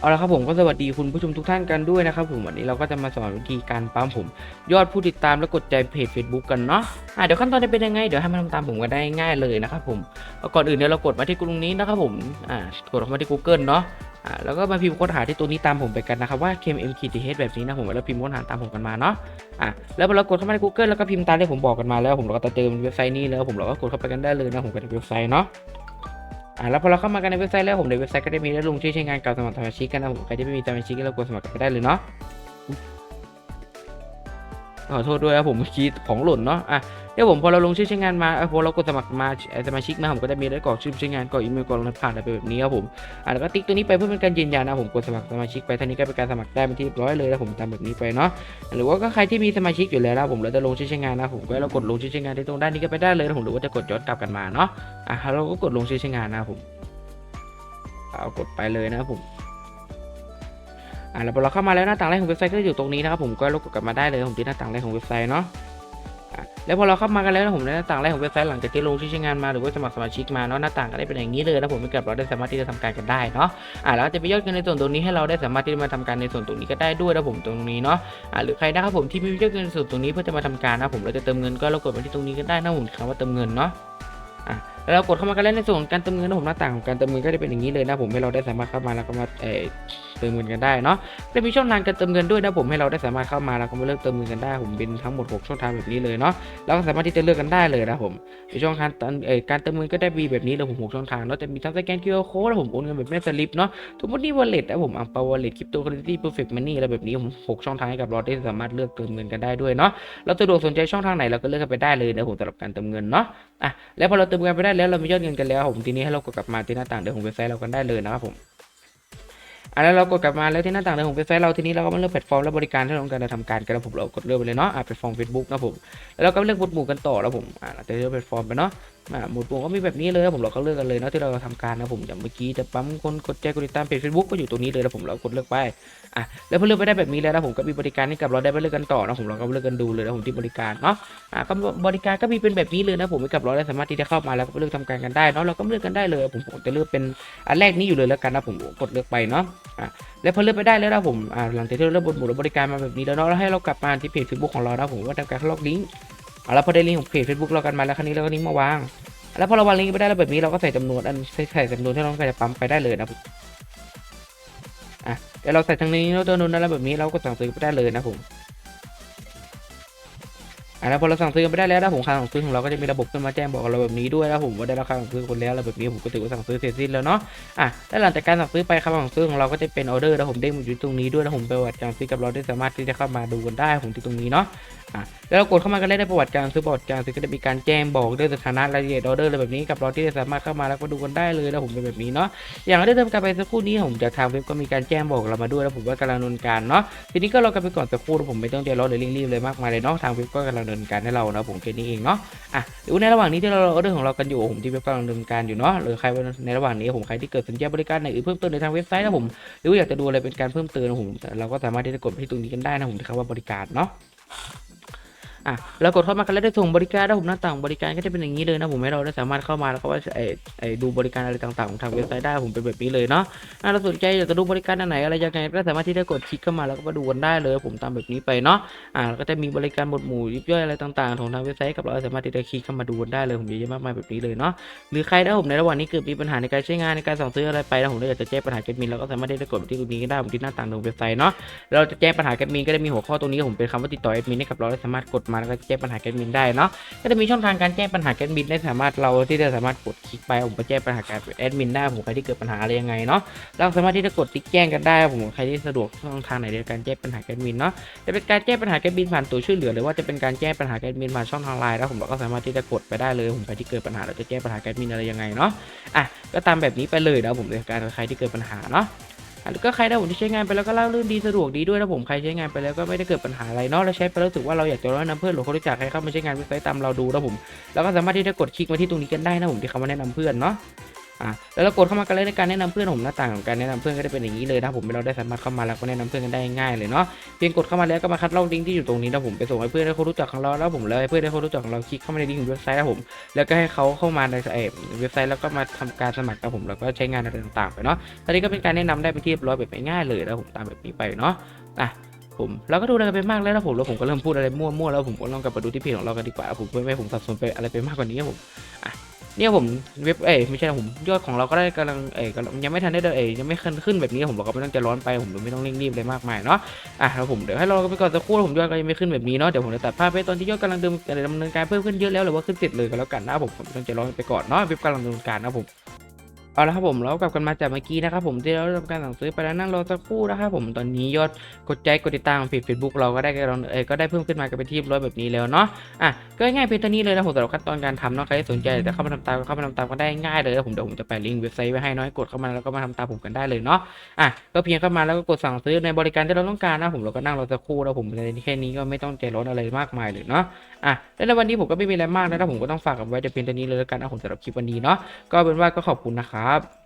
เอาละครับผมก็สวัสดีคุณผู้ชมทุกท่านกันด้วยนะครับผมวันนี้เราก็จะมาสอนวิธีการปั๊มผม ยอดผู้ติดตามและกดใจเพจ Facebook กันเนาะอะเดี๋ยวขั้นตอนจะเป็นยังไงเดี๋ยวให้มาทำตามผมกันได้ง่ายเลยนะครับผมก่อนอื่นเดี๋ยวเรากดมาที่ตรงนี้นะครับผมอ่ากดเข้ามาที่ Google เนาะอ่าแล้วก็มาพิมพ์ค้นหาที่ตัวนี้ตามผมไปกันนะครับว่า KMKTH แบบนี้นะผมแล้วพิมพ์ค้นหาตามผมกันมาเนาะอะแล้วพอเรากดเข้ามาใน Google แล้วก็พิมพ์ตามที่ผมบอกกันมาแล้ว ผมเราก็จะเจอเว็บไซต์นี้แล้วผมเราก็กดเข้าไปกันได้เลยนะผมเป็นเว็บไซต์เนาะ อ่าแล้วพอเราเข้ามากันในเว็บไซต์แล้วผมในเว็บไซต์ก็ได้มีได้ลงชื่อใช้งานกับสมัครสมาชิกกันนะผมใครที่ไม่มีสมาชิกก็เรากดสมัครกันไปได้เลยเนาะขอโทษด้วยครับผมเมื่อกี้ของหล่นเนาะอะ เดี๋ยวผมพอเราลงชื่อใช้งานมาอ่อพอเรากดสมัครมาสมาชิกมาผมก็ได้มีได้กรอกชื่อใช้งานกรอกอีเมลกรอกรหัสผ่านอะไรไปแบบนี้ครับผมอะแล้วก็ติ๊กตัวนี้ไปเพื่อเป็นการยืนยันนะผมกดสมัครสมาชิกไปท่านี้ก็เป็นการสมัครได้เป็นที่เรียบร้อยเลยนะผมตามแบบนี้ไปเนาะหรือว่าก็ใครที่มีสมาชิกอยู่แล้วนะผมเราจะลงชื่อใช้งานนะผมก็เรากดลงชื่อใช้งานที่ตรงด้านนี้ก็ไปได้เลยนะผมหรือว่าจะกดย้อนกลับกันมาเนาะอะเราก็กดลงชื่อใช้งานนะผมเอากดไปเลยนะผมอ่าแล้วพอเราเข้ามาแล้วหน้าต่างแรกของเว็บไซต์ก็อยู่ตรงนี้นะครับผมก็ลบกลับมาได้เลยผมที่หน้าต่างแรกของเว็บไซต์เนาะ แล้วพอเราเข้ามากันแล้วนะผมในหน้าต่างแรกของเว็บไซต์หลังจากที่ลงชื่อใช้งานมาหรือว่าสมัครสมาชิกมาเนาะหน้าต่างก็ได้เป็นอย่างนี้เลยนะผมไม่เกิดเราได้สามารถที่จะทำการกันได้เนาะอ่าแล้วจะไปยอดเงินในส่วนตรงนี้ให้เราได้สามารถที่จะมาทำการในส่วนตรงนี้ก็ได้ด้วยนะผมตรงนี้เนาะอ่าหรือใครนะครับผมที่ไม่มียอดเงินในส่วนตรงนี้เพื่อจะมาทำการนะผมเราจะเติมเงินก็เรากดมาที่ตรงนี้ก็ได้นะผมคำว่าเติมเงินเนาะอะแล้วเรากดเข้ามากันแล้วในส่วนการเติมเงินนะผมหน้าต่างของการเติมเงินก็จะเป็นอย่างนี้เลยนะผมให้เราได้สามารถเข้ามาแล้วก็มาเอ่อ เติมเงินกันได้เนาะจะมีช่องทางการเติมเงินด้วยนะผมให้เราได้สามารถเข้ามาแล้วก็มาเลือกเติมเงินกันได้ผมเป็นทั้งหมด 6 ช่องทางแบบนี้เลยเนาะเราก็สามารถที่จะเลือกกันได้เลยนะผมในช่องทางการเติมเงินก็ได้มีแบบนี้เลยผมหกช่องทางเนาะจะมีทั้งสแกน QR code แล้วผมโอนเงินแบบไม่สลิปเนาะทุกวันนี้ wallet นะผมอังเปาวอลเล็ตคริปโตเคอเรนซีเพอร์เฟกต์มันนี่อะไรแบบนี้ผมหกช่องทางให้กับเราได้สามารถเลือกเติมเงินกันได้ด้วยเนาะเราสะดวกสนใจช่องทางไหนเราก็เลือกกันไปได้เลยนะผมสำหรับการเติมเงินเนาะอะแล้วพอเราเติมเงินไปได้แล้วเรามียอดเงินกันแล้วผมทีนี้ให้เรากดกลับมาที่หน้าต่างเดิมของเว็บไซต์เรากันได้เลยนะครับผม อะแล้วเรากดกลับมาแล้วที่หน้าต่างเดิมของเว็บไซต์เราทีนี้เราก็มาเลือกแพลตฟอร์มและบริการที่เราต้องการจะทำการกันนะผมเรากดเลือกไปเลยเนาะอะแพลตฟอร์มเฟซบุ๊กนะผมแล้วเราก็เลือกบทหมู่กันต่อแล้วผมอะเราจะเลือกแพลตฟอร์มไปเนาะ หมดหมู่ก็มีแบบนี้เลยนะผมเราก็เลือกกันเลยเนาะที่เราทำการนะผมอย่างเมื่อกี้จะปั๊มคนกดแชร์กดติดตามเพจ Facebook ก็อยู่ตรงนี้เลยนะผมเรากดเลือกไปอะแล้วพอเลือกไปได้แบบนี้แล้วนะผมก็มีบริการให้กับเราได้ไปเลือกกันต่อนะผมเราก็เลือกกันดูเลยนะผมที่บริการเนาะอ่าก็บริการก็มีเป็นแบบนี้เลยนะผมกับเราได้สามารถที่จะเข้ามาแล้วก็เลือกทำการกันได้เนาะเราก็เลือกกันได้เลยผมผมจะเลือกเป็นอันแรกนี้อยู่เลยแล้วกันนะผมกดเลือกไปเนาะอ่าแล้วพอเลือกไปได้แล้วนะผมอ่าหลังจากที่เราเลือกบนหมู่บริการมาแบบนี้แล้วเนาะแล้วให้เรากลับมาที่เพจ Facebook ของเรานะผมว่าทำการล็อกลิงก์ อ่าแล้วพอได้ลิงก์ของเพจเฟซบุ๊กเรากันมาแล้วครั้นี้เราก็ลิงก์มาวาง แล้วพอเราวางลิงก์ไปได้แล้วแบบนี้เราก็ใส่จำนวนอันใส่จำนวนที่เราต้องการจะปั๊มไปได้เลยนะผมอะเดี๋ยวเราใส่ทางนี้แล้วจำนวนนั้นแล้วแบบนี้เราก็สั่งซื้อไปได้เลยนะผม อะแล้วพอเราสั่งซื้อกันไปได้แล้วนะผมค่าสั่งซื้อของเราก็จะมีระบบขึ้นมาแจ้งบอกเราแบบนี้ด้วยนะผมว่าได้ราคาสั่งซื้อคนแล้วอะไรแบบนี้ผมก็ถือว่าสั่งซื้อเสร็จสิ้นแล้วเนาะอะแล้วหลังจากการสั่งซื้อไปคำสั่งซื้อของเราก็จะเป็นออเดอร์นะผมเด้งอยู่ตรงนี้ด้วยนะผมประวัติการซื้อกับเราได้สามารถที่จะเข้ามาดูกันได้ผมที่ตรงนี้เนาะอะแล้วเรากดเข้ามากันได้ในประวัติการซื้อประวัติการซื้อก็จะมีการแจ้งบอกด้วยสถานะรายละเอียดออเดอร์อะไรแบบนี้กับเราที่จะสามารถเข้ามาแล้วก็ดูกันได้เลยนะผมเป็นแบบนี้เนาะอย่างได้ทำการไปสักครู่นี้ผมจากทางเว็บก็มีการแจ้งบอกเรามาด้วยแล้วผมว่ากำลังดำเนินการเนาะทีนี้ก็รอกันไปก่อนสักครู่ผมไม่ต้องใจร้อนหรือเร่งรีบเลยมากมายเลยเนาะทางเว็บก็กำลังเนินการให้เรานะผมแค่นี้เองเนาะอะหรือว่าในระหว่างนี้ที่เราเรื่องของเรากันอยู่ผมที่เว็บกำลังดำเนินการอยู่เนาะหรือใครในระหว่างนี้ผมใครที่เกิดสัญญาบริการไหนอื่นเพิ่มเติมในทางเว็บไซต์นะผมหรือว่าอยากจะดูอะไรเป็นการเพิ่มเติมนะผมเราก็สามารถที่จะกดไปที่ตรงนี้กันได้นะผมที่คำว่าบริการเนาะ อะเรากดเข้ามากันแล้วได้ส่งบริการนะผมหน้าต่างบริการก็จะเป็นอย่างนี้เลยนะผมให้เราได้สามารถเข้ามาแล้วก็ว่าไอ้ไอ้ดูบริการอะไรต่างๆของทางเว็บไซต์ได้ผมเป็นแบบนี้เลยเนาะถ้าเราสนใจอยากจะดูบริการอันไหนอะไรยังไงก็สามารถที่จะกดคลิกเข้ามาแล้วก็มาดูกันได้เลย ผมตามแบบนี้ไปเนาะอ่าแล้วก็จะมีบริการหมวดหมู่ยิบย่อยอะไรต่างๆของทางเว็บไซต์กับเราสามารถที่จะคลิกเข้ามาดูกันได้เลยผมเยอะแยะมากมายแบบนี้เลยเนาะหรือใครถ้าผมในระหว่างนี้เกิดมีปัญหาในการใช้งานในการสั่งซื้ออะไรไปแล้วผมอยากจะแก้ปัญหาแกมินเราก็สามารถที่จะกดที่ตรงนี้ก็ได้ผมที่หน้าต่างของเว็บไซต์เนาะเราจะแก้ปัญหาแกมินก็จะมีหัวข้อตรงนี้ผมเป็นคำว่าติดต่อแอดมินให้กับเราได้สามารถกดมาแล้วก็แก้ปัญหาแกดมินได้เนาะก็จะมีช่องทางการแก้ปัญหาแกดมินได้สามารถเราที่จะสามารถกดคลิกไปผมก็แก้ปัญหาการแอดมินได้ผมใครที่เกิดปัญหาอะไรยังไงเนาะเราสามารถที่จะกดติ๊กแจ้งกันได้ผมใครที่สะดวกช่องทางไหนในการแก้ปัญหาแกดมินเนาะจะเป็นการแก้ปัญหาแกดมินผ่านตัวช่วยเหลือ หรือว่าจะเป็นการแก้ปัญหาแกดมินผ่านช่องทางไลน์แล้วผมเราก็สามารถที่จะกดไปได้เลยผมใครที่เกิดปัญหาเราจะแก้ปัญหาแกดมินอะไรยังไงเนาะอะก็ตามแบบนี้ไปเลยนะผมในการใครที่เกิดปัญหาเนาะ ก็ใครได้ผมที่ใช้งานไปแล้วก็เล่าเรื่องดีสะดวกดีด้วยนะผมใครใช้งานไปแล้วก็ไม่ได้เกิดปัญหาอะไรเนาะเราใช้ไปแล้วรู้สึกว่าเราอยากจะแนะนำเพื่อนหรือคนรู้จักให้เข้ามาใช้งานเว็บไซต์ตามเราดูนะผมแล้วก็สามารถที่จะกดคลิกมาที่ตรงนี้กันได้นะผมที่คำว่าแนะนำเพื่อนเนาะ อะแล้วเรากดเข้ามากันเลยในการแนะนำเพื่อนผมหน้าต่างของการแนะนำเพื่อนก็จะเป็นอย่างนี้เลยนะผมเราได้สามารถเข้ามาแล้วก็แนะนำเพื่อนกันได้ง่ายเลยเนาะเพียงกดเข้ามาแล้วก็มาคัดลอกลิงก์ที่อยู่ตรงนี้นะผมไปส่งให้เพื่อนให้เขารู้จักของเราแล้วผมแล้วให้เพื่อนให้เขารู้จักของเราคลิกเข้ามาในลิงก์ของเว็บไซต์นะผมแล้วก็ให้เขาเข้ามาในเอ่อเว็บไซต์แล้วก็มาทำการสมัครนะผมแล้วก็ใช้งานอะไรต่างๆไปเนาะตอนนี้ก็เป็นการแนะนำได้เป็นที่เรียบร้อยแบบง่ายเลยนะผมตามแบบนี้ไปเนาะอะผมเราก็ดูอะไรไปมากแล้วนะผมแล้วผมก็เริ่มพูดอะไรมั่วๆแล้วผมก็ลองกลับมาดูที่เพจของเรากันดีกว่าผมเพื่อไม่ให้ผมสับสนไปอะไรไปมากกว่านี้ครับผมอะ เนี่ยผมเว็บเอ้ยไม่ใช่ผมยอดของเราก็ได้กำลังเอ้ยกำลังยังไม่ทันได้เอ้ยยังไม่ขึ้นขึ้นแบบนี้ผมเราก็ไม่ต้องจะร้อนไปผมไม่ต้องเร่งรีบอะไรมากมายเนาะอะแล้วผมเดี๋ยวให้เราไปก่อนสักครู่ผมยอดก็ยังไม่ขึ้นแบบนี้เนาะเดี๋ยวผมจะตัดภาพไปตอนที่ยอดกำลังดำดำเนินการเพิ่มขึ้นเยอะแล้วหรือว่าขึ้นเสร็จเลยก็แล้วกันนะผมผมไม่ต้องจะร้อนไปก่อนเนาะเว็บกำลังดำเนินการนะผม เอาละครับผมเรากลับกันมาจากเมื่อกี้นะครับผมที่เราทำการสั่งซื้อไปแล้วนั่งรอสักครู่นะครับผมตอนนี้ยอดกดใจกดติดตามเพจเฟซบุ๊กเราก็ได้กำลังเออก็ได้เพิ่มขึ้นมากันเป็นที่เรียบร้อยแบบนี้แล้วเนาะอะก็ง่ายๆเพียงเท่านี้เลยนะผมสำหรับขั้นตอนการทำเนาะใครที่สนใจจะเข้ามาทำตามก็เข้ามาทำตามก็ได้ง่ายเลยนะผมเดี๋ยวผมจะแปะลิงก์เว็บไซต์ไว้ให้เน้อยกดเข้ามาแล้วก็มาทำตามผมกันได้เลยเนาะอะก็เพียงเข้ามาแล้วก็กดสั่งซื้อในบริการที่เราต้องการนะผมเราก็นั่งรอสักครู่แล้วผมในแค่นี้ก็ไม่ต้องใจร้อนอะไรมากมายเลยเนาะอะและในวันนี้ผมก็ไม่มีอะไรมากนะผมก็ต้องฝากกับไว้แต่เพียงเท่านี้เลยแล้วกันนะผมสำหรับคลิปวันนี้เนาะก็เป็นว่าก็ขอบคุณนะครับ